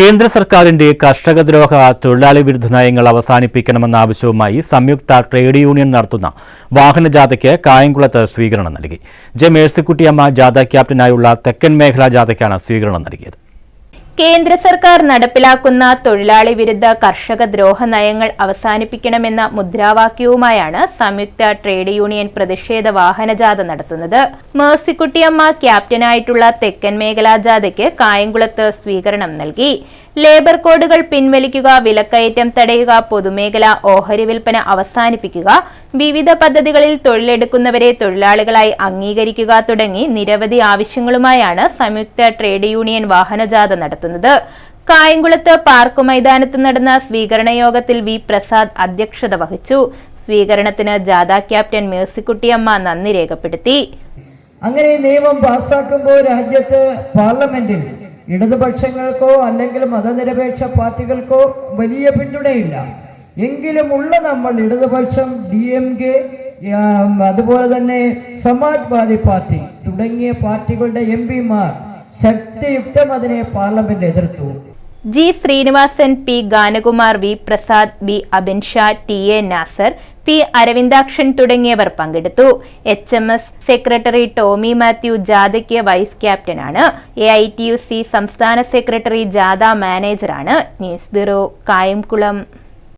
കേന്ദ്ര സർക്കാരിന്റെ കർഷകദ്രോഹ തൊഴിലാളി വിരുദ്ധ നയങ്ങൾ അവസാനിപ്പിക്കണമെന്ന ആവശ്യവുമായി സംയുക്ത ട്രേഡ് യൂണിയൻ നടത്തുന്ന വാഹനജാഥയ്ക്ക് കായംകുളത്ത് സ്വീകരണം നൽകി. ജെ മേഴ്സിക്കുട്ടിയമ്മ ജാഥ ക്യാപ്റ്റനായുള്ള തെക്കൻ മേഖലാ ജാഥയ്ക്കാണ് സ്വീകരണം നൽകിയത്. കേന്ദ്ര സർക്കാർ നടപ്പിലാക്കുന്ന തൊഴിലാളി വിരുദ്ധ കർഷക ദ്രോഹ നയങ്ങൾ അവസാനിപ്പിക്കണമെന്ന മുദ്രാവാക്യവുമായാണ് സംയുക്ത ട്രേഡ് യൂണിയൻ പ്രതിഷേധ വാഹനജാഥ നടത്തുന്നത്. മേഴ്സിക്കുട്ടിയമ്മ ക്യാപ്റ്റനായിട്ടുള്ള തെക്കൻ മേഖലാ ജാഥയ്ക്ക് കായംകുളത്ത് സ്വീകരണം നൽകി. ലേബർ കോഡുകൾ പിൻവലിക്കുക വിലക്കയറ്റം തടയുക പൊതുമേഖല ഓഹരി വിൽപ്പന അവസാനിപ്പിക്കുക വിവിധ പദ്ധതികളിൽ തൊഴിലെടുക്കുന്നവരെ തൊഴിലാളികളായി അംഗീകരിക്കുക തുടങ്ങി നിരവധി ആവശ്യങ്ങളുമായാണ് സംയുക്ത ട്രേഡ് യൂണിയൻ വാഹനജാഥ നടത്തുന്നത്. കായംകുളത്ത് പാർക്ക് മൈതാനത്ത് നടന്ന സ്വീകരണ യോഗത്തിൽ വി. പ്രസാദ് അധ്യക്ഷത വഹിച്ചു. സ്വീകരണത്തിന് ജാഥ ക്യാപ്റ്റൻ മേഴ്സിക്കുട്ടിയമ്മ നന്ദി രേഖപ്പെടുത്തി. അങ്ങനെ നിയമം പാസാക്കുമ്പോൾ രാജ്യത്ത് പാർലമെന്റിൽ ഇടതുപക്ഷങ്ങൾക്കോ അല്ലെങ്കിൽ മതനിരപേക്ഷ പാർട്ടികൾക്കോ വലിയ പിന്തുണയില്ല. എങ്കിലും ഉള്ള നമ്മൾ ഇടതുപക്ഷം ഡി എം കെ അതുപോലെ തന്നെ സമാജ്വാദി പാർട്ടി തുടങ്ങിയ പാർട്ടികളുടെ എം പിമാർ ശക്തിയുക്തം അതിനെ പാർലമെന്റ് എതിർത്തു. G Srinivasan P Ganakumar V Prasad B Abinsha T A Nasar P Aravindakshan തുടങ്ങിയവർ പങ്കെടുത്തു. H M S secretary Tomy Mathew ജാഥയ്ക്ക് vice ക്യാപ്റ്റനാണ്. A I T U C സംസ്ഥാന സെക്രട്ടറി ജാഥ മാനേജറാണ്. News bureau Kayamkulam.